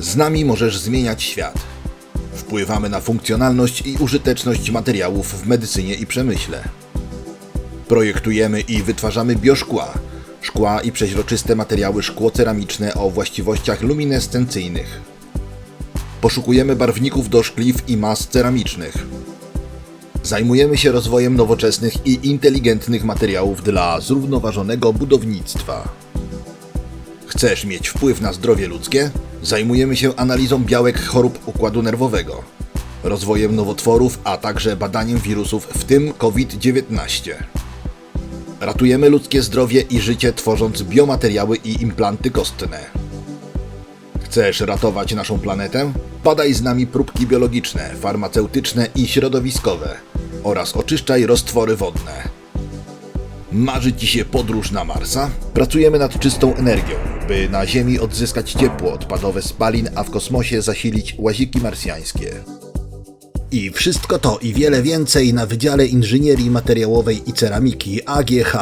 Z nami możesz zmieniać świat. Wpływamy na funkcjonalność i użyteczność materiałów w medycynie i przemyśle. Projektujemy i wytwarzamy bioszkła, szkła i przeźroczyste materiały szkło-ceramiczne o właściwościach luminescencyjnych. Poszukujemy barwników do szkliw i mas ceramicznych. Zajmujemy się rozwojem nowoczesnych i inteligentnych materiałów dla zrównoważonego budownictwa. Chcesz mieć wpływ na zdrowie ludzkie? Zajmujemy się analizą białek chorób układu nerwowego, rozwojem nowotworów, a także badaniem wirusów, w tym COVID-19. Ratujemy ludzkie zdrowie i życie tworząc biomateriały i implanty kostne. Chcesz ratować naszą planetę? Badaj z nami próbki biologiczne, farmaceutyczne i środowiskowe oraz oczyszczaj roztwory wodne. Marzy Ci się podróż na Marsa? Pracujemy nad czystą energią, by na Ziemi odzyskać ciepło odpadowe spalin, a w kosmosie zasilić łaziki marsjańskie. I wszystko to i wiele więcej na Wydziale Inżynierii Materiałowej i Ceramiki AGH.